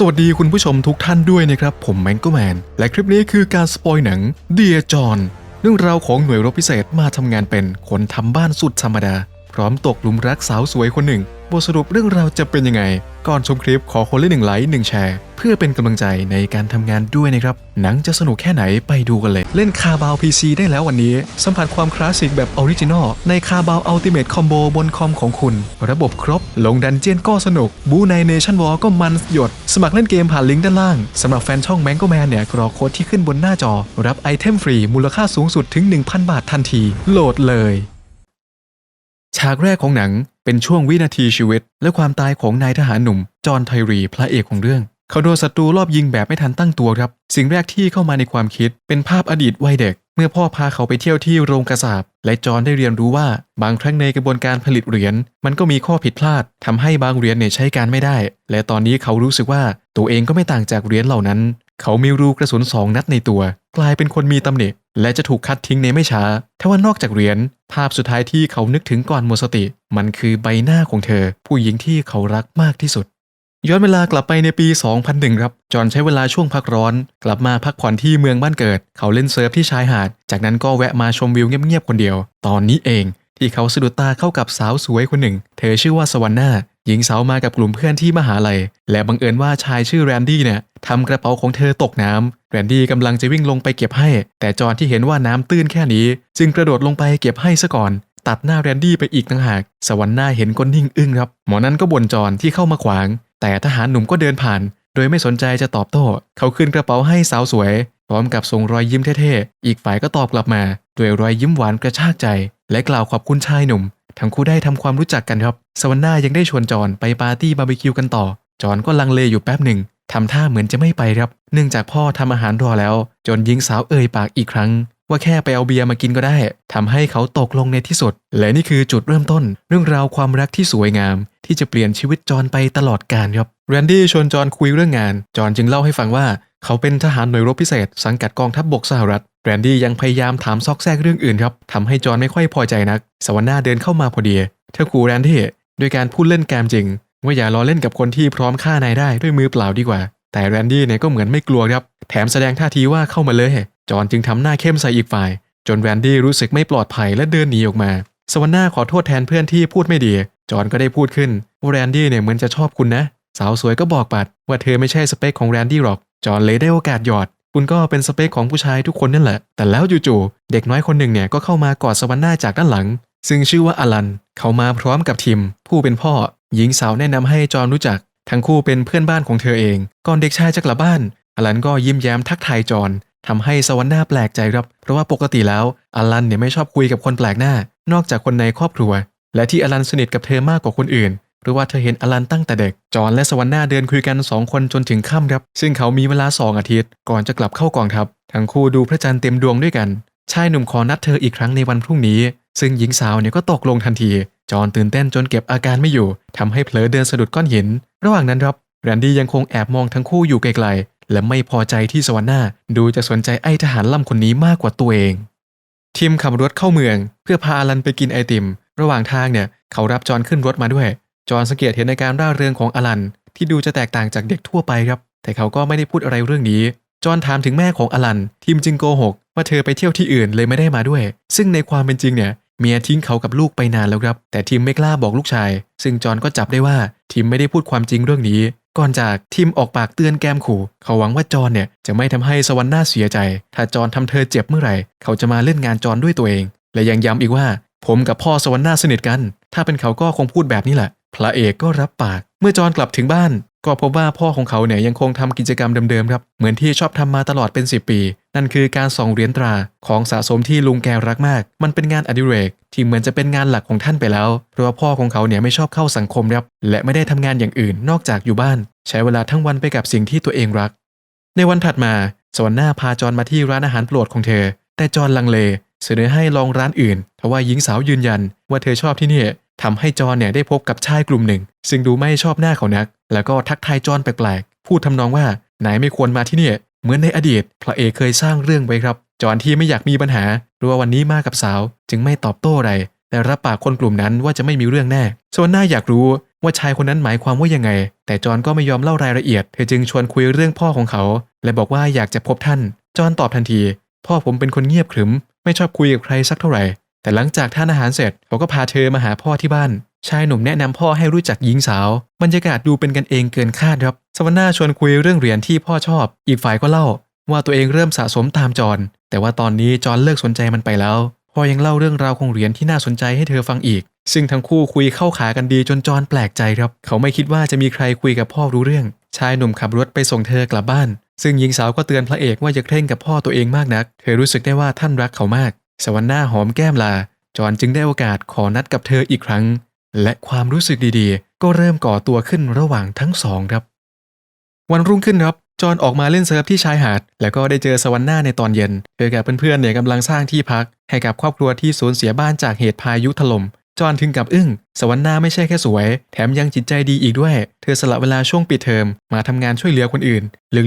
สวัสดีคุณผู้ชมทุกท่านด้วยนะครับ ผมแมงก็แมน และคลิปนี้คือการสปอยหนังเดียจอนเรื่องราวของหน่วยรบพิเศษมาทำงานเป็นคนทำบ้านสุดธรรมดา พร้อมตกหลุมรักสาวสวยคนหนึ่ง บทสรุปเรื่องราวจะเป็นยังไง ก่อนชมคลิปขอคนละหนึ่งไลค์หนึ่งแชร์ เพื่อเป็นกำลังใจในการทำงานด้วยนะครับ หนังจะสนุกแค่ไหนไปดูกันเลย เล่นคาบาว PC ได้แล้ววันนี้ สัมผัสความคลาสสิกแบบออริจินอลในคาบาวอัลติเมทคอมโบบนคอมของคุณ ระบบครบ ลงดันเจียนก็สนุก บูในเนชั่นวอลก็มันหยด สมัครเล่นเกมผ่านลิงก์ด้านล่างสำหรับแฟนช่องแมงก็แมนเนี่ยกรอโค้ดที่ขึ้นบนหน้าจอ รับไอเทมฟรีมูลค่าสูงสุดถึง 1,000 บาททันที โหลดเลย ฉากแรกของหนังเป็นช่วงวินาทีชีวิต และความตายของนายทหารหนุ่ม จอห์นไทรีพระเอกของเรื่อง เขาโดนศัตรูรอบยิงแบบไม่ทันตั้งตัวครับ สิ่งแรกที่เข้ามาในความคิดเป็นภาพอดีตวัยเด็ก เมื่อพ่อพาเขาไปเที่ยวที่โรงกระสาบและจอห์นได้เรียนรู้ว่าบางครั้งในกระบวนการผลิตเหรียญมันก็มีข้อผิดพลาดทำให้บางเหรียญเนี่ยใช้การไม่ได้ และตอนนี้เขารู้สึกว่าตัวเองก็ไม่ต่างจากเหรียญเหล่านั้น เขามีรูกระสุนสองนัดในตัว กลายเป็นคนมีตำหนิ และจะถูกคัดทิ้งในไม่ช้าทว่านอกจากเหรียญภาพสุดท้ายที่เขานึกถึงก่อนหมดสติ มันคือใบหน้าของเธอ ผู้หญิงที่เขารักมากที่สุด ย้อนเวลากลับไปในปี 2001 ครับ จอนใช้เวลาช่วงพักร้อน กลับมาพักผ่อนที่เมืองบ้านเกิด เขาเล่นเซิร์ฟที่ชายหาด จากนั้นก็แวะมาชมวิวเงียบๆคนเดียว ตอนนี้เองที่เขาสะดุดตาเข้ากับสาวสวยคนหนึ่ง เธอชื่อว่าสวรรค์นา หญิงสาวมากับกลุ่มเพื่อนที่มหาลัย และบังเอิญว่าชายชื่อแรนดี้เนี่ยทำกระเป๋าของเธอตกน้ำแรนดี้กำลังจะวิ่งลงไปเก็บให้ แต่จอนที่เห็นว่าน้ำตื้นแค่นี้ จึงกระโดดลงไปเก็บให้ซะก่อน ตัดหน้าแรนดี้ไปอีกต่างหาก สวรรค์หน้าเห็นก็นิ่งอึ้งครับ หมอนั้นก็บ่นจอนที่เข้ามาขวาง แต่ทหารหนุ่มก็เดินผ่าน โดยไม่สนใจจะตอบโต้ เขาขึ้นกระเป๋าให้สาวสวย พร้อมกับส่งรอยยิ้มเท่ๆ อีกฝ่ายก็ตอบกลับมา ด้วยรอยยิ้มหวานกระชากใจ และกล่าวขอบคุณชายหนุ่ม ทั้งคู่ได้ทำความรู้จักกันครับสวรรค์หน้ายังได้ชวนจอห์นไปปาร์ตี้บาร์บีคิวกันต่อ จอห์นก็ลังเลอยู่แป๊บหนึ่งทำท่าเหมือนจะไม่ไปครับ เนื่องจากพ่อทำอาหารรอแล้ว จนหญิงสาวเอ่ยปากอีกครั้ง ว่าแค่ไปเอาเบียร์มากินก็ได้ทำให้เขาตกลงในที่สุด และนี่คือจุดเริ่มต้น เรื่องราวความรักที่สวยงาม ที่จะเปลี่ยนชีวิตจอห์นไปตลอดกาลครับแรนดี้ชวนจอห์นคุยเรื่องงาน จอห์นจึงเล่าให้ฟังว่า เขาเป็นทหารหน่วยรบพิเศษ สังกัดกองทัพบบกสหรัฐแรนดี้ยังพยายามถามซอกแซกเรื่องอื่นครับทำให้จอห์นไม่ค่อยพอใจนัก สวรรค์นาเดินเข้ามาพอดีเธอขู่แรนดี้ด้วยการพูดเล่นแกมจริง ว่าอย่าล้อเล่นกับคนที่พร้อมฆ่านายได้ด้วยมือเปล่าดีกว่า แต่แรนดี้เนี่ยก็เหมือนไม่กลัวครับ แถมแสดงท่าทีว่าเข้ามาเลย จอห์นจึงทำหน้าเข้มใส่อีกฝ่าย จนแรนดี้รู้สึกไม่ปลอดภัยและเดินหนีออกมา สวรรค์นาขอโทษแทนเพื่อนที่พูดไม่ดี จอห์นก็ได้พูดขึ้นว่าแรนดี้เนี่ยเหมือนจะชอบคุณนะ สาวสวยก็บอกปัดว่าเธอไม่ใช่สเปคของแรนดี้หรอก จอห์นเลยได้โอกาสหยอด คุณก็เป็นสเปคของผู้ชายทุกคนนั่นแหละ แต่แล้วจู่ๆ เด็กน้อยคนหนึ่งเนี่ยก็เข้ามากอดสวรรค์หน้าจากด้านหลัง ซึ่งชื่อว่าอลัน เขามาพร้อมกับทิม ผู้เป็นพ่อ หญิงสาวแนะนำให้จอห์นรู้จัก ทั้งคู่เป็นเพื่อนบ้านของเธอเอง ก่อนเด็กชายจะกลับบ้าน อลันก็ยิ้มแย้มทักทายจอห์นทำให้สวรรค์หน้าแปลกใจครับ เพราะว่าปกติแล้วอลันเนี่ยไม่ชอบคุยกับคนแปลกหน้า นอกจากคนในครอบครัว และที่อลันสนิทกับเธอมากกว่าคนอื่น หรือว่าเธอเห็นอลันตั้งแต่เด็ก จอห์นและสวรรค์หน้าเดินคุยกันสองคนจนถึงค่ำครับ ซึ่งเขามีเวลาสองอาทิตย์ ก่อนจะกลับเข้ากองทัพ ทั้งคู่ดูพระจันทร์เต็มดวงด้วยกัน ชายหนุ่มขอนัดเธออีกครั้งในวันพรุ่งนี้ ซึ่งหญิงสาวเนี่ยก็ตกลงทันที จอห์นตื่นเต้นจนเก็บอาการไม่อยู่ทำให้เผลอเดินสะดุดก้อนหิน ระหว่างนั้นครับแรนดี้ยังคงแอบมองทั้งคู่อยู่ไกลๆ และไม่พอใจที่สวรรค์หน้าดูจะสนใจไอ้ทหารล่ำคนนี้มากกว่าตัวเองทีมขับรถเข้าเมือง เพื่อพาอลันไปกินไอติม ระหว่างทางเนี่ยเขารับจอนขึ้นรถมาด้วย จอห์นสังเกตเห็นในการร่าเริงของอลัน ที่ดูจะแตกต่างจากเด็กทั่วไปครับ แต่เขาก็ไม่ได้พูดอะไรเรื่องนี้ จอห์นถามถึงแม่ของอลัน ทีมจึงโกหกว่าเธอไปเที่ยวที่อื่นเลยไม่ได้มาด้วย ซึ่งในความเป็นจริงเนี่ยเมียทิ้งเขากับลูกไปนานแล้วครับ แต่ทีมไม่กล้าบอกลูกชาย ซึ่งจอห์นก็จับได้ว่าทีมไม่ได้พูดความจริงเรื่องนี้ ก่อนจากทีมออกปากเตือนแกมขู่ เขาหวังว่าจอห์นเนี่ยจะไม่ทำให้สวรรค์น้าเสียใจ ถ้าจอห์นทำเธอเจ็บเมื่อไหร่ เขาจะมาเล่นงานจอห์นด้วยตัวเอง และยังย้ำอีกว่า ผมกับพ่อสวรรค์น้าสนิทกัน ถ้าเป็นเขาก็คงพูดแบบนี้แหละ พระเอกก็รับปาก เมื่อจอนกลับถึงบ้าน ก็พบว่าพ่อของเขาเนี่ยยังคงทำกิจกรรมเดิมๆครับ เหมือนที่ชอบทำมาตลอดเป็น 10 ปี นั่นคือการส่องเหรียญตราของสะสมที่ลุงแกรักมาก มันเป็นงานอดิเรก ที่เหมือนจะเป็นงานหลักของท่านไปแล้ว เพราะว่าพ่อของเขาเนี่ยไม่ชอบเข้าสังคมครับ และไม่ได้ทำงานอย่างอื่นนอกจากอยู่บ้าน ใช้เวลาทั้งวันไปกับสิ่งที่ตัวเองรัก ในวันถัดมาสวรรค์หน้าพาจอนมาที่ร้านอาหารโปรดของเธอ แต่จอนลังเล เสนอให้ลองร้านอื่นทว่าหญิงสาวยืนยันว่าเธอชอบที่นี่ ทำให้จอนเนี่ยได้พบกับชายกลุ่มหนึ่ง ซึ่งดูไม่ชอบหน้าเขานัก แล้วก็ทักทายจอนแปลกๆ พูดทำนองว่านายไม่ควรมาที่นี่เหมือนในอดีต พระเอกเคยสร้างเรื่องไว้ครับ จอนที่ไม่อยากมีปัญหารู้ว่าวันนี้มากับสาว จึงไม่ตอบโต้อะไรแต่รับปากคนกลุ่มนั้นว่าจะไม่มีเรื่องแน่ ส่วนหน้าอยากรู้ว่าชายคนนั้นหมายความว่ายังไง แต่จอนก็ไม่ยอมเล่ารายละเอียด เธอจึงชวนคุยเรื่องพ่อของเขา และบอกว่าอยากจะพบท่าน จอนตอบทันที พ่อผมเป็นคนเงียบขรึม ไม่ชอบคุยกับใครสักเท่าไหร่ แต่หลังจากทานอาหารเสร็จเขาก็พาเธอมาหาพ่อที่บ้าน ชายหนุ่มแนะนำพ่อให้รู้จักหญิงสาว บรรยากาศดูเป็นกันเองเกินคาดครับสวรรณาชวนคุยเรื่องเหรียญที่พ่อชอบ อีกฝ่ายก็เล่า ว่าตัวเองเริ่มสะสมตามจอนแต่ว่าตอนนี้จอนเลิกสนใจมันไปแล้วพ่อยังเล่าเรื่องราวของเหรียญที่น่าสนใจให้เธอฟังอีก ซึ่งทั้งคู่คุยเข้าขากันดีจนจอนแปลกใจครับ เขาไม่คิดว่าจะมีใครคุยกับพ่อรู้เรื่อง ชายหนุ่มขับรถไปส่งเธอกลับบ้าน ซึ่งหญิงสาวก็เตือนพระเอกว่าอย่าเคร่งกับพ่อตัวเองมากนัก เธอรู้สึกได้ว่าท่านรักเขามาก สวรรค์หน้าหอมแก้มลา จอนจึงได้โอกาสขอนัดกับเธออีกครั้ง และความรู้สึกดีๆ ก็เริ่มก่อตัวขึ้นระหว่างทั้งสองครับ วันรุ่งขึ้นครับ จอนออกมาเล่นเซิร์ฟที่ชายหาด แล้วก็ได้เจอสวรรค์หน้าในตอนเย็น เธอกับเพื่อนๆเนี่ยกำลังสร้างที่พัก ให้กับครอบครัวที่สูญเสียบ้านจากเหตุพายุถล่ม จอนถึงกับอึ้ง สวรรค์หน้าไม่ใช่แค่สวย แถมยังจิตใจดีอีกด้วย เธอสละเวลาช่วงปิดเทอม มาทำงานช่วยเหลือคนอื่น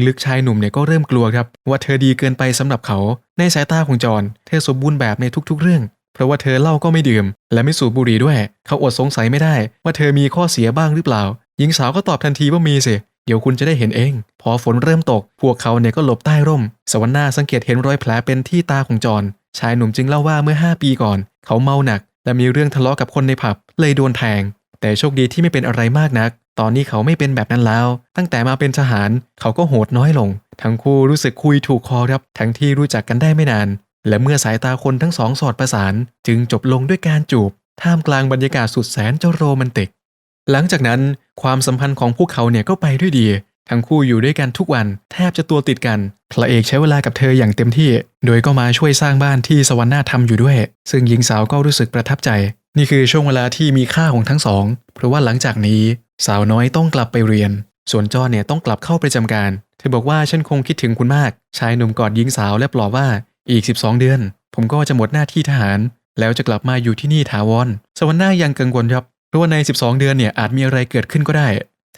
ลึกๆชายหนุ่มเนี่ยก็เริ่มกลัวครับ ว่าเธอดีเกินไปสำหรับเขา ในสายตาของจอนเธอสมบูรณ์แบบในทุกๆเรื่อง เพราะว่าเธอเล้าก็ไม่ดื่ม และไม่สูบบุหรี่ด้วย เขาอดสงสัยไม่ได้ ว่าเธอมีข้อเสียบ้างหรือเปล่า หญิงสาวก็ตอบทันทีว่ามีสิเดี๋ยวคุณจะได้เห็นเอง พอฝนเริ่มตก พวกเขาเนี่ยก็หลบใต้ร่ม สวรรค์หน้าสังเกตเห็นรอยแผลเป็นที่ตาของจอนชายหนุ่มจึงเล่าว่าเมื่อ 5 ปีก่อน เขาเมาหนัก และมีเรื่องทะเลาะกับคนในผับเลยโดนแทง แต่โชคดีที่ไม่เป็นอะไรมากนัก ตอนนี้เขาไม่เป็นแบบนั้นแล้ว ตั้งแต่มาเป็นทหารเขาก็โหดน้อยลง ทั้งคู่รู้สึกคุยถูกคอครับ ทั้งที่รู้จักกันได้ไม่นาน และเมื่อสายตาคนทั้งสองสอดประสาน จึงจบลงด้วยการจูบ ท่ามกลางบรรยากาศสุดแสนจะโรแมนติก หลังจากนั้นความสัมพันธ์ของพวกเขาเนี่ยก็ไปด้วยดี ทั้งคู่อยู่ด้วยกันทุกวันแทบจะตัวติดกันพระเอกใช้เวลากับเธออย่างเต็มที่ โดยก็มาช่วยสร้างบ้านที่สวรรค์นาทำอยู่ด้วย ซึ่งหญิงสาวก็รู้สึกประทับใจ นี่คือช่วงเวลาที่มีค่าของทั้งสอง เพราะว่าหลังจากนี้ สาวน้อยต้องกลับไปเรียน ส่วนจอเนี่ยต้องกลับเข้าประจำการ เธอบอกว่าฉันคงคิดถึงคุณมาก ชายหนุ่มกอดหญิงสาวและปลอบว่าอีก 12 เดือน ผมก็จะหมดหน้าที่ทหาร แล้วจะกลับมาอยู่ที่นี่ถาวรสวรรค์นายังกังวลครับเพราะว่าใน 12 เดือนเนี่ยอาจมีอะไรเกิดขึ้นก็ได้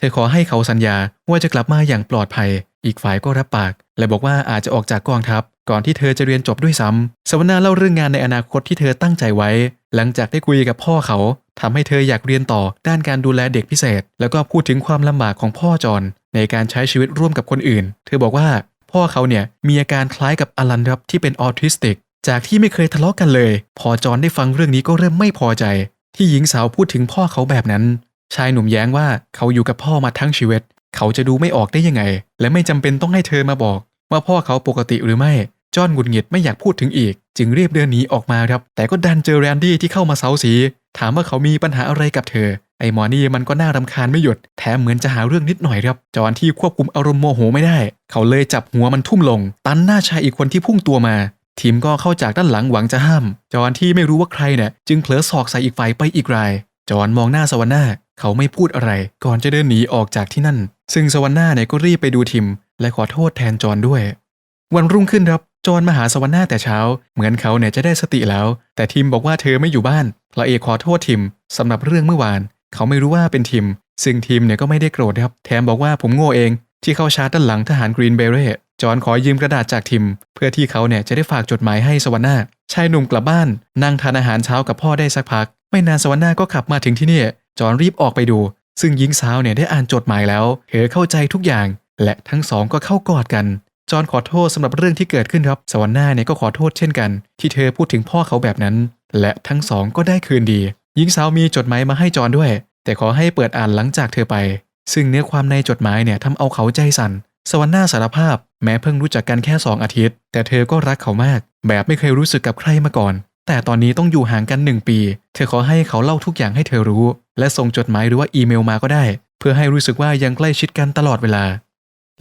ธอขอให้เขาสัญญาว่าจะกลับมาอย่างปลอดภัย อีกฝ่ายก็รับปาก และบอกว่าอาจจะออกจากกองทัพ ก่อนที่เธอจะเรียนจบด้วยซ้ำสวนาเล่าเรื่องงานในอนาคตที่เธอตั้งใจไว้ หลังจากได้คุยกับพ่อเขาทำให้เธออยากเรียนต่อด้านการดูแลเด็กพิเศษ แล้วก็พูดถึงความลำบากของพ่อจอนในการใช้ชีวิตร่วมกับคนอื่น เธอบอกว่า พ่อเขาเนี่ยมีอาการคล้ายกับอลันครับที่เป็นออทิสติก จากที่ไม่เคยทะเลาะกันเลย พอจอนได้ฟังเรื่องนี้ก็เริ่มไม่พอใจ ที่หญิงสาวพูดถึงพ่อเขาแบบนั้น ชายหนุ่มแย้งว่าเขาอยู่กับพ่อมาทั้งชีวิต เขาจะดูไม่ออกได้ยังไง และไม่จำเป็นต้องให้เธอมาบอก ว่าพ่อเขาปกติหรือไม่จอนหงุดหงิดไม่อยากพูดถึงอีก จึงเรียบเดินหนีออกมาครับ แต่ก็ดันเจอแรนดี้ที่เข้ามาเซาสีถามว่าเขามีปัญหาอะไรกับเธอ ไอ้หมอนี่มันก็น่ารำคาญไม่หยุด แถมเหมือนจะหาเรื่องนิดหน่อยครับ จอนที่ควบคุมอารมณ์โมโหไม่ได้ เขาเลยจับหัวมันทุ่มลง ตันหน้าชายอีกคนที่พุ่งตัวมา ทีมก็เข้าจากด้านหลังหวังจะห้าม จอนที่ไม่รู้ว่าใครเนี่ยจึงเผลอศอกใส่อีกฝ่ายไปอีกราย จอนมองหน้าสวรรค์ เขาไม่พูดอะไรก่อนจะเดินหนีออกจากที่นั่น ซึ่งสวรรค์หน้าเนี่ยก็รีบไปดูทิม และขอโทษแทนจอนด้วย วันรุ่งขึ้นครับจอนมาหาสวรรค์หน้าแต่เช้า เหมือนเขาเนี่ยจะได้สติแล้ว แต่ทิมบอกว่าเธอไม่อยู่บ้านพระเอกขอโทษทิมสำหรับเรื่องเมื่อวาน เขาไม่รู้ว่าเป็นทิม ซึ่งทิมเนี่ยก็ไม่ได้โกรธครับ แถมบอกว่าผมโง่เอง ที่เข้าชาร์จด้านหลังทหารกรีนเบเร่จอนขอยืมกระดาษจากทิม เพื่อที่เขาเนี่ยจะได้ฝากจดหมายให้สวรรค์หน้าชายหนุ่มกลับบ้านนั่งทานอาหารเช้ากับพ่อได้สักพัก ไม่นานสวรรค์หน้าก็ขับมาถึงที่นี่ จอนรีบออกไปดู ซึ่งหญิงสาวเนี่ยได้อ่านจดหมายแล้ว เธอเข้าใจทุกอย่าง และทั้งสองก็เข้ากอดกัน จอนขอโทษสำหรับเรื่องที่เกิดขึ้นครับ สวรรค์หน้าเนี่ยก็ขอโทษเช่นกัน ที่เธอพูดถึงพ่อเขาแบบนั้น และทั้งสองก็ได้คืนดี หญิงสาวมีจดหมายมาให้จอนด้วย แต่ขอให้เปิดอ่านหลังจากเธอไป ซึ่งเนื้อความในจดหมายเนี่ยทำเอาเขาใจสั่น สวรรค์หน้าสารภาพ แม้เพิ่งรู้จักกันแค่สองอาทิตย์ แต่เธอก็รักเขามาก แบบไม่เคยรู้สึกกับใครมาก่อนแต่ตอนนี้ต้องอยู่ห่างกันหนึ่งปี เธอขอให้เขาเล่าทุกอย่างให้เธอรู้ และส่งจดหมายหรือว่าอีเมลมาก็ได้ เพื่อให้รู้สึกว่ายังใกล้ชิดกันตลอดเวลา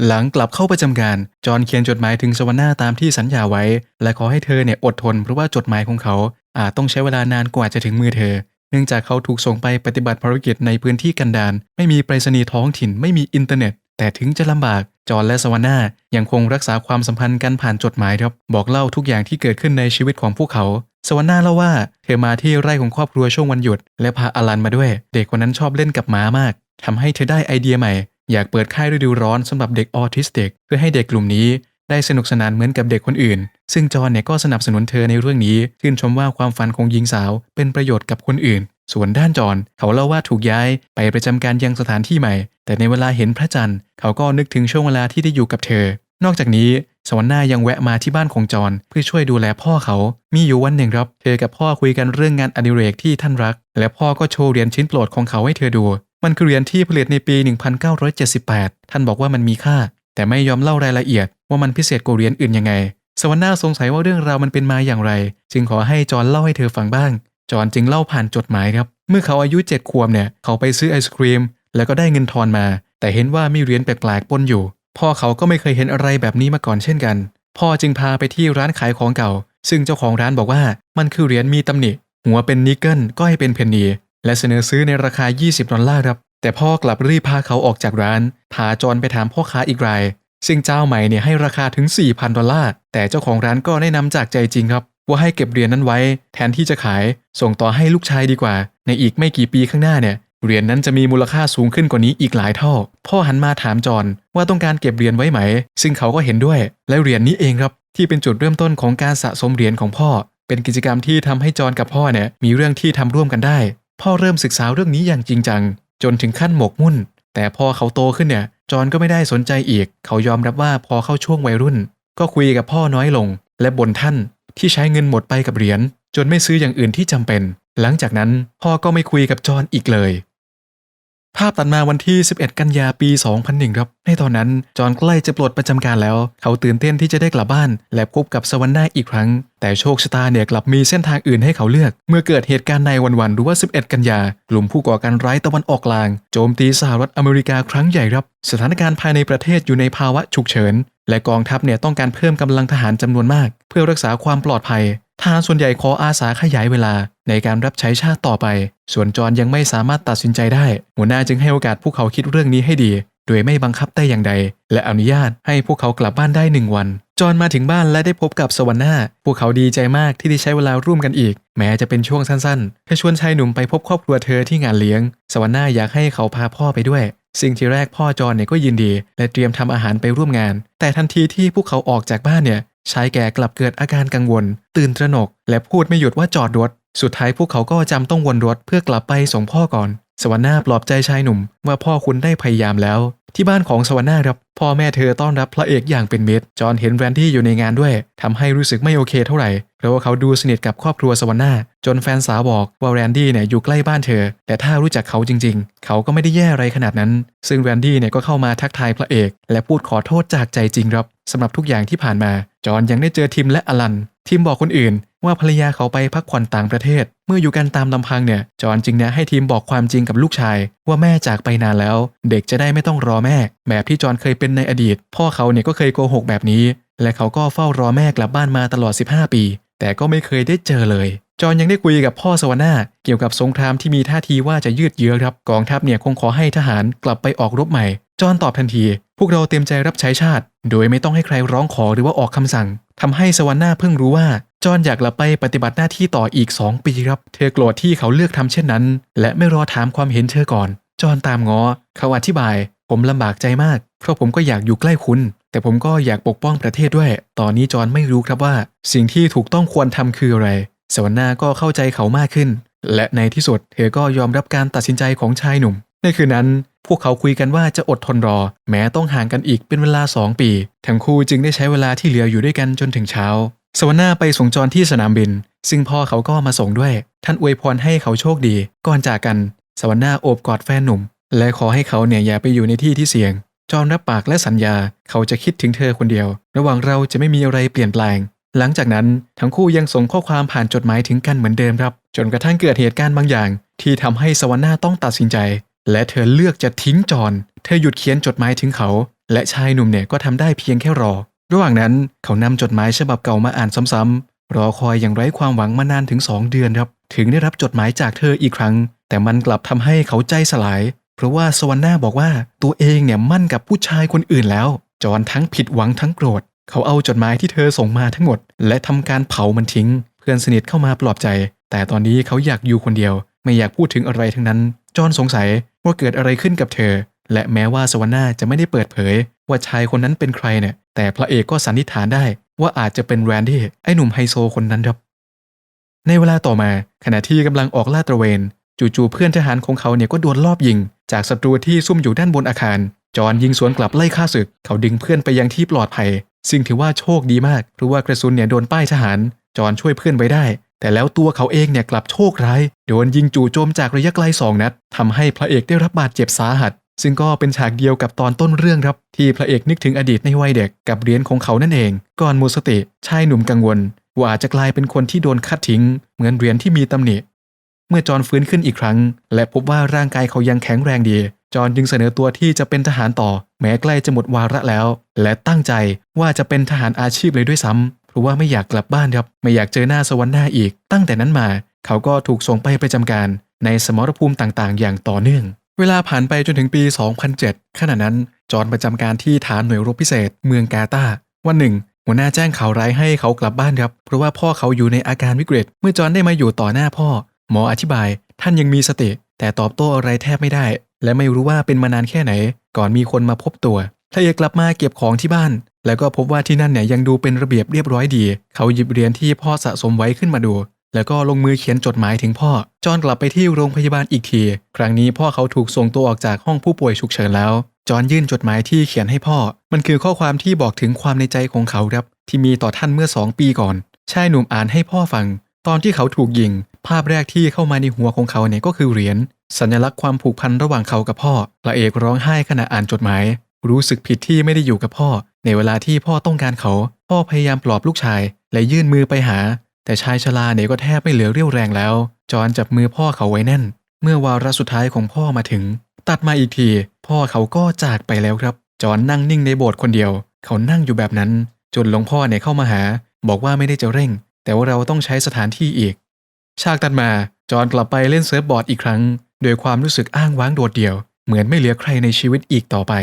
หลังกลับเข้าประจำการ จอห์นเขียนจดหมายถึงสวรรค์หน้าตามที่สัญญาไว้ และขอให้เธอเนี่ยอดทนเพราะว่าจดหมายของเขา อาจต้องใช้เวลานานกว่าจะถึงมือเธอ เนื่องจากเขาถูกส่งไปปฏิบัติภารกิจในพื้นที่กันดารไม่มีไปรษณีย์ท้องถิ่นไม่มีอินเทอร์เน็ต แต่ถึงจะลำบาก จอห์นและสวรรค์หน้ายังคงรักษาความสัมพันธ์กันผ่านจดหมายครับบอกเล่าทุกอย่างที่เกิดขึ้นในชีวิตของพวกเขา สวรรค์หน้าเล่าว่าเธอมาที่ไร่ของครอบครัวช่วงวันหยุด และพาอลันมาด้วย เด็กคนนั้นชอบเล่นกับหมามากทำให้เธอได้ไอเดียใหม่ อยากเปิดค่ายฤดูร้อนสำหรับเด็กออทิสติก เพื่อให้เด็กกลุ่มนี้ได้สนุกสนานเหมือนกับเด็กคนอื่น ซึ่งจอห์นเนี่ยก็สนับสนุนเธอในเรื่องนี้ชื่นชมว่าความฝันของหญิงสาวเป็นประโยชน์กับคนอื่น ส่วนด้านจอนเขาเล่าว่าถูกย้ายไปประจำการยังสถานที่ใหม่ แต่ในเวลาเห็นพระจันทร์ เขาก็นึกถึงช่วงเวลาที่ได้อยู่กับเธอ นอกจากนี้สวรรค์หน้ายังแวะมาที่บ้านของจอนเพื่อช่วยดูแลพ่อเขา มีอยู่วันหนึ่งครับ เธอกับพ่อคุยกันเรื่องงานอดิเรกที่ท่านรัก และพ่อก็โชว์เหรียญชิ้นโปรดของเขาให้เธอดู มันคือเหรียญที่ผลิตในปี 1978 ท่านบอกว่ามันมีค่า แต่ไม่ยอมเล่ารายละเอียดว่ามันพิเศษกว่าเหรียญอื่นยังไงสวรรค์หน้าสงสัยว่าเรื่องราวมันเป็นมาอย่างไร จึงขอให้จอนเล่าให้เธอฟังบ้าง จอนจึงเล่าผ่านจดหมายครับ เมื่อเขาอายุเจ็ดขวบเนี่ย เขาไปซื้อไอศครีม แล้วก็ได้เงินทอนมา แต่เห็นว่ามีเหรียญแปลกๆปนอยู่ พ่อเขาก็ไม่เคยเห็นอะไรแบบนี้มาก่อนเช่นกัน พ่อจึงพาไปที่ร้านขายของเก่า ซึ่งเจ้าของร้านบอกว่ามันคือเหรียญมีตำหนิ หัวเป็นนิกเกิลก้อยเป็นเพนนี และเสนอซื้อในราคา 20 ดอลลาร์ครับ แต่พ่อกลับรีบพาเขาออกจากร้าน พาจอนไปถามพ่อค้าอีกราย ซึ่งเจ้าใหม่เนี่ยให้ราคาถึง 4,000 ดอลลาร์ แต่เจ้าของร้านก็แนะนำจากใจจริงครับ ว่าให้เก็บเหรียญนั้นไว้ แทนที่จะขายส่งต่อให้ลูกชายดีกว่า ในอีกไม่กี่ปีข้างหน้าเนี่ยเหรียญนั้นจะมีมูลค่าสูงขึ้นกว่านี้อีกหลายเท่า พ่อหันมาถามจอนว่าต้องการเก็บเหรียญไว้ไหม ซึ่งเขาก็เห็นด้วย และเหรียญนี้เองครับ ที่เป็นจุดเริ่มต้นของการสะสมเหรียญของพ่อ เป็นกิจกรรมที่ทำให้จอนกับพ่อเนี่ยมีเรื่องที่ทำร่วมกันได้ พ่อเริ่มศึกษาเรื่องนี้อย่างจริงจัง จนถึงขั้นหมกมุ่น แต่พอเขาโตขึ้นเนี่ยจอนก็ไม่ได้สนใจอีก เขายอมรับว่าพอเข้าช่วงวัยรุ่น ก็คุยกับพ่อน้อยลง และบ่นท่าน ที่ใช้เงินหมดไปกับเหรียญจนไม่ซื้ออย่างอื่นที่จำเป็น หลังจากนั้นพ่อก็ไม่คุยกับจอนอีกเลย ภาพตัดมาวันที่ 11 กันยาปี 2001 ครับ ในตอนนั้นจอห์นใกล้จะปลดประจำการแล้ว เขาตื่นเต้นที่จะได้กลับบ้าน และพบกับสวรรค์น้าอีกครั้ง แต่โชคชะตาเนี่ยกลับมีเส้นทางอื่นให้เขาเลือก เมื่อเกิดเหตุการณ์ในวันวันหรือว่า 11 กันยากลุ่มผู้ก่อการร้ายตะวันออกกลาง โจมตีสหรัฐอเมริกาครั้งใหญ่ครับ สถานการณ์ภายในประเทศอยู่ในภาวะฉุกเฉิน และกองทัพเนี่ยต้องการเพิ่มกำลังทหารจำนวนมาก เพื่อรักษาความปลอดภัยทหารส่วนใหญ่ขออาสาขยายเวลา ในการรับใช้ชาติต่อไป ส่วนจอห์นยังไม่สามารถตัดสินใจได้ หัวหน้าจึงให้โอกาสพวกเขาคิดเรื่องนี้ให้ดี โดยไม่บังคับแต่อย่างใด และอนุญาตให้พวกเขากลับบ้านได้หนึ่งวัน จอห์นมาถึงบ้านและได้พบกับสวรรค์หน้า พวกเขาดีใจมากที่ได้ใช้เวลาร่วมกันอีก แม้จะเป็นช่วงสั้นๆ เธอชวนชายหนุ่มไปพบครอบครัวเธอที่งานเลี้ยง สวรรค์หน้าอยากให้เขาพาพ่อไปด้วย สิ่งที่แรกพ่อจอนเนี่ยก็ยินดี และเตรียมทำอาหารไปร่วมงาน แต่ทันทีที่พวกเขาออกจากบ้านเนี่ยชายแก่กลับเกิดอาการกังวล ตื่นตระหนก และพูดไม่หยุดว่าจอดรถ สุดท้ายพวกเขาก็จำต้องวนรถเพื่อกลับไปส่งพ่อก่อน สวรรค์หน้าปลอบใจชายหนุ่มว่าพ่อคุณได้พยายามแล้ว ที่บ้านของสวรรค์หน้าครับพ่อแม่เธอต้อนรับพระเอกอย่างเป็นมิตรจอห์นเห็นแรนดี้อยู่ในงานด้วยทำให้รู้สึกไม่โอเคเท่าไหร่เพราะว่าเขาดูสนิทกับครอบครัวสวรรค์หน้าจนแฟนสาวบอกว่าแรนดี้เนี่ยอยู่ใกล้บ้านเธอ แต่ถ้ารู้จักเขาจริง ๆ เขาก็ไม่ได้แย่อะไรขนาดนั้น ซึ่งแรนดี้เนี่ยก็เข้ามาทักทายพระเอก และพูดขอโทษจากใจจริงครับสำหรับทุกอย่างที่ผ่านมา จอห์นยังได้เจอทิมและอลันทิมบอกคนอื่น ว่าภรรยาเขาไปพักผ่อนต่างประเทศ เมื่ออยู่กันตามลำพังเนี่ยจอห์นจึงแนะให้ทีมบอกความจริงกับลูกชาย ว่าแม่จากไปนานแล้ว เด็กจะได้ไม่ต้องรอแม่ แบบที่จอห์นเคยเป็นในอดีต พ่อเขาเนี่ยก็เคยโกหกแบบนี้ และเขาก็เฝ้ารอแม่กลับบ้านมาตลอด 15 ปี แต่ก็ไม่เคยได้เจอเลยจอห์นยังได้คุยกับพ่อสวนาเกี่ยวกับสงครามที่มีท่าทีว่าจะยืดเยื้อครับกองทัพเนี่ยคงขอให้ทหารกลับไปออกรบใหม่ จอห์นตอบทันที พวกเราเต็มใจรับใช้ชาติ โดยไม่ต้องให้ใครร้องขอหรือว่าออกคำสั่งทำให้สวรรค์หน้าเพิ่งรู้ว่า จอนอยากกลับไปปฏิบัติหน้าที่ต่ออีก2ปีครับ เธอโกรธที่เขาเลือกทำเช่นนั้น และไม่รอถามความเห็นเธอก่อน จอนตามงอ เขาอธิบาย ผมลำบากใจมาก เพราะผมก็อยากอยู่ใกล้คุณ แต่ผมก็อยากปกป้องประเทศด้วย ตอนนี้จอนไม่รู้ครับว่า สิ่งที่ถูกต้องควรทำคืออะไร สวรรค์หน้าก็เข้าใจเขามากขึ้น และในที่สุด เธอก็ยอมรับการตัดสินใจของชายหนุ่ม ในคืนนั้น พวกเขาคุยกันว่าจะอดทนรอ แม้ต้องห่างกันอีกเป็นเวลา 2 ปี ทั้งคู่จึงได้ใช้เวลาที่เหลืออยู่ด้วยกันจนถึงเช้า สวรรค์หน้าไปส่งจอนที่สนามบิน ซึ่งพ่อเขาก็มาส่งด้วย ท่านอวยพรให้เขาโชคดี ก่อนจากกัน สวรรค์หน้าโอบกอดแฟนหนุ่ม และขอให้เขาเนี่ยอย่าไปอยู่ในที่ที่เสี่ยง จอนรับปากและสัญญาเขาจะคิดถึงเธอคนเดียว ระหว่างเราจะไม่มีอะไรเปลี่ยนแปลง หลังจากนั้นทั้งคู่ยังส่งข้อความผ่านจดหมายถึงกันเหมือนเดิมครับ จนกระทั่งเกิดเหตุการณ์บางอย่าง ที่ทำให้สวรรค์หน้าต้องตัดสินใจ และเธอเลือกจะทิ้งจอน เธอหยุดเขียนจดหมายถึงเขา และชายหนุ่มเนี่ยก็ทำได้เพียงแค่รอ ระหว่างนั้นเขานำจดหมายฉบับเก่ามาอ่านซ้ำๆรอคอยอย่างไร้ความหวังมานานถึง 2 เดือนครับ ถึงได้รับจดหมายจากเธออีกครั้ง แต่มันกลับทำให้เขาใจสลาย เพราะว่าสวรรค์หน้าบอกว่าตัวเองเนี่ยมั่นกับผู้ชายคนอื่นแล้ว จอนทั้งผิดหวังทั้งโกรธ เขาเอาจดหมายที่เธอส่งมาทั้งหมด และทำการเผามันทิ้ง เพื่อนสนิทเข้ามาปลอบใจ แต่ตอนนี้เขาอยากอยู่คนเดียว ไม่อยากพูดถึงอะไรทั้งนั้น จอนสงสัยว่าเกิดอะไรขึ้นกับเธอ และแม้ว่าสวรรค์หน้าจะไม่ได้เปิดเผย ว่าชายคนนั้นเป็นใครเนี่ย แต่พระเอกก็สันนิษฐานได้ ว่าอาจจะเป็นแรนดี้ไอ้หนุ่มไฮโซคนนั้นครับ ในเวลาต่อมาขณะที่กำลังออกลาดตระเวน จู่ๆเพื่อนทหารของเขาเนี่ยก็โดนลอบยิง จากศัตรูที่ซุ่มอยู่ด้านบนอาคาร จอนยิงสวนกลับไล่ฆ่าศึก เขาดึงเพื่อนไปยังที่ปลอดภัยซึ่งถือว่าโชคดีมากเพราะว่ากระสุนเนี่ยโดนป้ายทหาร จอนช่วยเพื่อนไว้ได้ แต่แล้วตัวเขาเองเนี่ยกลับโชคร้ายโดนยิงจู่โจมจากระยะไกลสองนัดทำให้พระเอกได้รับบาดเจ็บสาหัส ซึ่งก็เป็นฉากเดียวกับตอนต้นเรื่องครับ ที่พระเอกนึกถึงอดีตในวัยเด็กกับเหรียญของเขานั่นเอง ก่อนหมดสติชายหนุ่มกังวล ว่าอาจจะกลายเป็นคนที่โดนคัดทิ้ง เหมือนเหรียญที่มีตำหนิ เมื่อจอห์นฟื้นขึ้นอีกครั้ง และพบว่าร่างกายเขายังแข็งแรงดี จอห์นจึงเสนอตัวที่จะเป็นทหารต่อ แม้ใกล้จะหมดวาระแล้ว และตั้งใจว่าจะเป็นทหารอาชีพเลยด้วยซ้ำ เพราะว่าไม่อยากกลับบ้านครับไม่อยากเจอหน้าสวรรค์หน้าอีก ตั้งแต่นั้นมา เขาก็ถูกส่งไปประจำการในสมรภูมิต่างๆ อย่างต่อเนื่อง เวลาผ่านไปจนถึงปี 2007 ขณะนั้นจอห์นประจำการที่ฐานหน่วยรบพิเศษ เมืองกาตาวันหนึ่ง หัวหน้าแจ้งข่าวร้ายให้เขากลับบ้านครับ เพราะว่าพ่อเขาอยู่ในอาการวิกฤต เมื่อจอห์นได้มาอยู่ต่อหน้าพ่อ หมออธิบาย ท่านยังมีสติ แต่ตอบโต้อะไรแทบไม่ได้ และไม่รู้ว่าเป็นมานานแค่ไหน ก่อนมีคนมาพบตัวพระเอกกลับมาเก็บของที่บ้าน แล้วก็พบว่าที่นั่นเนี่ยยังดูเป็นระเบียบเรียบร้อยดี เขาหยิบเหรียญที่พ่อสะสมไว้ขึ้นมาดู แล้วก็ลงมือเขียนจดหมายถึงพ่อ จอนกลับไปที่โรงพยาบาลอีกที ครั้งนี้พ่อเขาถูกส่งตัวออกจากห้องผู้ป่วยฉุกเฉินแล้ว จอนยื่นจดหมายที่เขียนให้พ่อ มันคือข้อความที่บอกถึงความในใจของเขาครับ ที่มีต่อท่านเมื่อสองปีก่อน ชายหนุ่มอ่านให้พ่อฟัง ตอนที่เขาถูกยิง ภาพแรกที่เข้ามาในหัวของเขาเนี่ยก็คือเหรียญ สัญลักษณ์ความผูกพันระหว่างเขากับพ่อพระเอกร้องไห้ขณะอ่านจดหมาย รู้สึกผิดที่ไม่ได้อยู่กับพ่อ ในเวลาที่พ่อต้องการเขา พ่อพยายามปลอบลูกชาย และยื่นมือไปหา แต่ชายชราเนี่ยก็แทบไม่เหลือเรี่ยวแรงแล้ว จอนจับมือพ่อเขาไว้แน่น เมื่อวาระสุดท้ายของพ่อมาถึง ตัดมาอีกที พ่อเขาก็จากไปแล้วครับ จอนนั่งนิ่งในโบสถ์คนเดียว เขานั่งอยู่แบบนั้น จนหลวงพ่อเนี่ยเข้ามาหา บอกว่าไม่ได้จะเร่ง แต่ว่าเราต้องใช้สถานที่อีก ฉากตัดมา จอนกลับไปเล่นเซิร์ฟบอร์ดอีกครั้ง โดยความรู้สึกอ้างว้างโดดเดี่ยว เหมือนไม่เหลือใครในชีวิตอีกต่อไป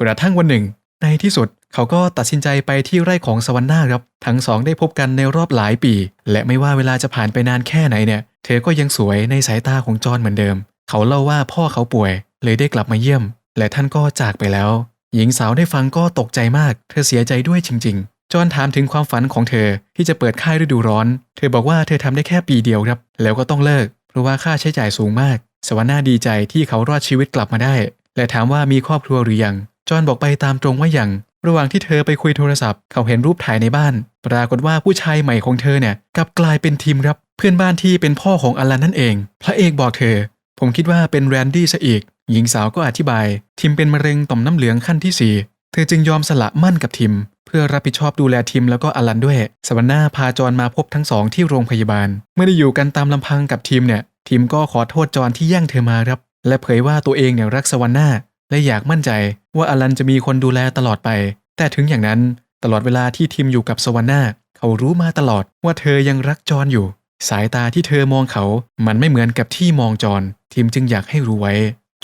กระทั่งวันหนึ่ง ในที่สุดเขาก็ตัดสินใจไปที่ไร่ของสวรรค์นาครับ ทั้งสองได้พบกันในรอบหลายปี และไม่ว่าเวลาจะผ่านไปนานแค่ไหนเนี่ย เธอก็ยังสวยในสายตาของจอห์นเหมือนเดิม เขาเล่าว่าพ่อเขาป่วย เลยได้กลับมาเยี่ยม และท่านก็จากไปแล้ว หญิงสาวได้ฟังก็ตกใจมาก เธอเสียใจด้วยจริง ๆจอห์นถามถึงความฝันของเธอที่จะเปิดค่ายฤดูร้อน เธอบอกว่าเธอทำได้แค่ปีเดียวครับ แล้วก็ต้องเลิก เพราะว่าค่าใช้จ่ายสูงมาก สวรรค์นาดีใจที่เขารอดชีวิตกลับมาได้ และถามว่ามีครอบครัวหรือยัง จอห์นบอกไปตามตรงว่าอยังระหว่างที่เธอไปคุยโทรศัพท์ เขาเห็นรูปถ่ายในบ้าน ปรากฏว่าผู้ชายใหม่ของเธอเนี่ยกลับกลายเป็นทีมครับ เพื่อนบ้านที่เป็นพ่อของอลันนั่นเอง พระเอกบอกเธอ ผมคิดว่าเป็นแรนดี้ซะอีก หญิงสาวก็อธิบาย ทิมเป็นมะเร็งต่อมน้ำเหลืองขั้นที่ 4 เธอจึงยอมสละมั่นกับทิม เพื่อรับผิดชอบดูแลทิมแล้วก็อลันด้วยสวรรค์หน้าพาจอนมาพบทั้งสองที่โรงพยาบาลเมื่อได้อยู่กันตามลำพังกับทิมเนี่ยทิมก็ขอโทษจอนที่แย่งเธอมาครับและเผยว่าตัวเองเนี่ยรักสวรรค์หน้า และอยากมั่นใจว่าอลันจะมีคนดูแลตลอดไป แต่ถึงอย่างนั้นตลอดเวลาที่ทิมอยู่กับสวรรค์นาเขารู้มาตลอดว่าเธอยังรักจอนอยู่ สายตาที่เธอมองเขา มันไม่เหมือนกับที่มองจอนทิมจึงอยากให้รู้ไว้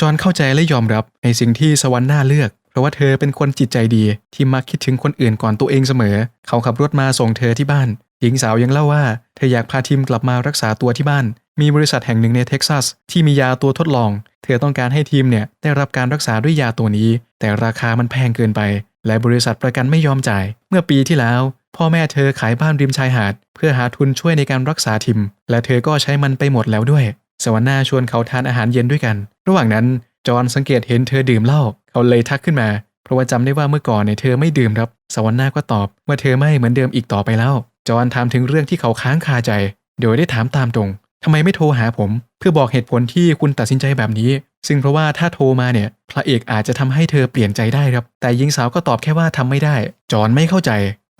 จอนเข้าใจและยอมรับในสิ่งที่สวรรค์นาเลือก เพราะว่าเธอเป็นคนจิตใจดีที่มักคิดถึงคนอื่นก่อนตัวเองเสมอ เขาขับรถมาส่งเธอที่บ้าน หญิงสาวยังเล่าว่า เธออยากพาทิมกลับมารักษาตัวที่บ้าน มีบริษัทแห่งหนึ่งในเท็กซัสที่มียาตัวทดลอง เธอต้องการให้ทีมเนี่ยได้รับการรักษาด้วยยาตัวนี้ แต่ราคามันแพงเกินไป และบริษัทประกันไม่ยอมจ่าย เมื่อปีที่แล้ว พ่อแม่เธอขายบ้านริมชายหาด เพื่อหาทุนช่วยในการรักษาทิมและเธอก็ใช้มันไปหมดแล้วด้วยสวรรค์นาชวนเขาทานอาหารเย็นด้วยกัน ระหว่างนั้นจอห์นสังเกตเห็นเธอดื่มเหล้าเขาเลยทักขึ้นมา เพราะว่าจำได้ว่าเมื่อก่อนเนี่ยเธอไม่ดื่มครับ สวรรค์นาก็ตอบว่าเธอไม่เหมือนเดิมอีกต่อไปแล้ว จอห์นถามถึงเรื่องที่เขาค้างคาใจ โดยได้ถามตามตรงทำไมไม่โทรหาผม เพื่อบอกเหตุผลที่คุณตัดสินใจแบบนี้ ซึ่งเพราะว่าถ้าโทรมาเนี่ย พระเอกอาจจะทำให้เธอเปลี่ยนใจได้ครับ แต่หญิงสาวก็ตอบแค่ว่าทำไม่ได้ จอห์นไม่เข้าใจ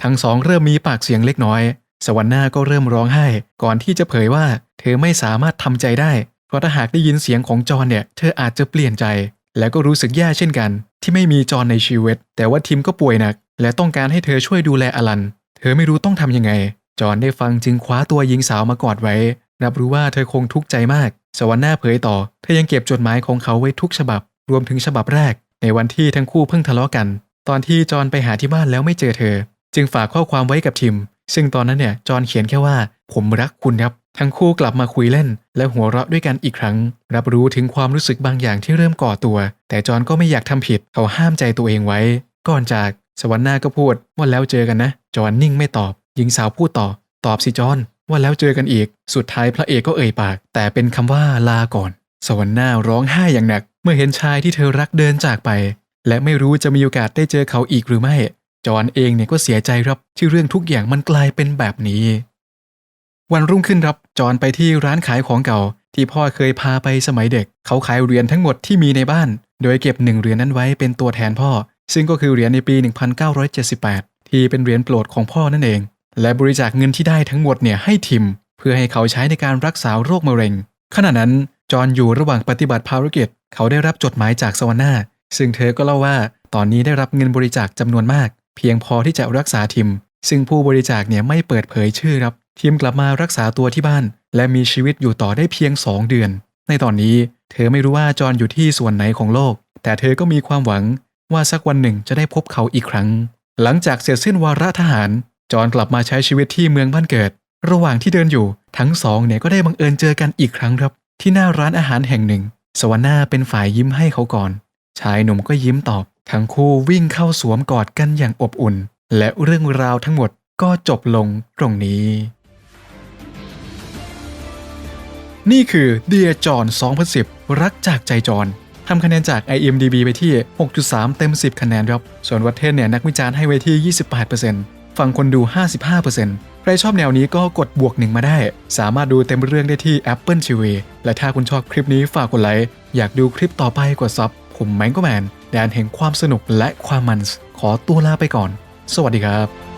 ทั้งสองเริ่มมีปากเสียงเล็กน้อย สวรรค์หน้าก็เริ่มร้องไห้ ก่อนที่จะเผยว่า เธอไม่สามารถทำใจได้ เพราะถ้าหากได้ยินเสียงของจอห์นเนี่ย เธออาจจะเปลี่ยนใจ แล้วก็รู้สึกแย่เช่นกัน ที่ไม่มีจอห์นในชีวิต แต่ว่าทิมก็ป่วยหนัก และต้องการให้เธอช่วยดูแลอลัน เธอไม่รู้ต้องทำยังไง จอห์นได้ฟังจึงคว้าตัวหญิงสาวมากอดไว้รับรู้ว่าเธอคงทุกข์ใจมาก สวรรค์หน้าเผยต่อ เธอยังเก็บจดหมายของเขาไว้ทุกฉบับ รวมถึงฉบับแรก ในวันที่ทั้งคู่เพิ่งทะเลาะกัน ตอนที่จอห์นไปหาที่บ้านแล้วไม่เจอเธอ จึงฝากข้อความไว้กับทิม ซึ่งตอนนั้นเนี่ยจอห์นเขียนแค่ว่า ผมรักคุณครับ ทั้งคู่กลับมาคุยเล่น และหัวเราะด้วยกันอีกครั้ง รับรู้ถึงความรู้สึกบางอย่างที่เริ่มก่อตัว แต่จอห์นก็ไม่อยากทำผิด เขาห้ามใจตัวเองไว้ ก่อนจาก สวรรค์หน้าก็พูดว่าแล้วเจอกันนะ จอห์นนิ่งไม่ตอบ หญิงสาวพูดต่อ ตอบสิจอห์นว่าแล้วเจอกันอีก สุดท้ายพระเอกก็เอ่ยปาก แต่เป็นคำว่าลาก่อน สวรรค์หน้าร้องไห้อย่างหนัก เมื่อเห็นชายที่เธอรักเดินจากไป และไม่รู้จะมีโอกาสได้เจอเขาอีกหรือไม่ จอห์นเองเนี่ยก็เสียใจครับที่เรื่องทุกอย่างมันกลายเป็นแบบนี้ วันรุ่งขึ้นครับ จอห์นไปที่ร้านขายของเก่า ที่พ่อเคยพาไปสมัยเด็ก เขาขายเหรียญทั้งหมดที่มีในบ้าน โดยเก็บหนึ่งเหรียญนั้นไว้เป็นตัวแทนพ่อ ซึ่งก็คือเหรียญในปี 1978 ที่เป็นเหรียญโปรดของพ่อนั่นเอง และบริจาคเงินที่ได้ทั้งหมดเนี่ยให้ทิม เพื่อให้เขาใช้ในการรักษาโรคมะเร็ง ขณะนั้นจอห์นอยู่ระหว่างปฏิบัติภารกิจ เขาได้รับจดหมายจากสวรรค์หน้าซึ่งเธอก็เล่าว่า ตอนนี้ได้รับเงินบริจาคจำนวนมาก เพียงพอที่จะรักษาทิม ซึ่งผู้บริจาคเนี่ยไม่เปิดเผยชื่อครับ ทิมกลับมารักษาตัวที่บ้าน และมีชีวิตอยู่ต่อได้เพียง 2 เดือน ในตอนนี้ เธอไม่รู้ว่าจอห์นอยู่ที่ส่วนไหนของโลก แต่เธอก็มีความหวัง ว่าสักวันหนึ่งจะได้พบเขาอีกครั้ง หลังจากเสร็จสิ้นวาระทหาร จอห์นกลับมาใช้ชีวิตที่เมืองบ้านเกิด ระหว่างที่เดินอยู่ทั้งสองเนี่ยก็ได้บังเอิญเจอกันอีกครั้งครับ ที่หน้าร้านอาหารแห่งหนึ่ง สวรรค์หน้าเป็นฝ่ายยิ้มให้เขาก่อน ชายหนุ่มก็ยิ้มตอบ ทั้งคู่วิ่งเข้าสวมกอดกันอย่างอบอุ่น และเรื่องราวทั้งหมดก็จบลงตรงนี้ นี่คือ Dear John 2010 รักจากใจจอน ทำคะแนนจาก IMDB ไปที่ 6.3 เต็ม 10 คะแนนครับ ส่วนวัตเทนเนี่ยนักวิจารณ์ให้ไว้ที่ 28%ฝั่งคนดู 55%ใครชอบแนวนี้ก็กดบวกหนึ่งมาได้ สามารถดูเต็มเรื่องได้ที่ Apple TV และถ้าคุณชอบคลิปนี้ฝากกดไลค์ อยากดูคลิปต่อไปกดซับ ผมแมงก็แมนแดนแห่งความสนุกและความมัน ขอตัวลาไปก่อน สวัสดีครับ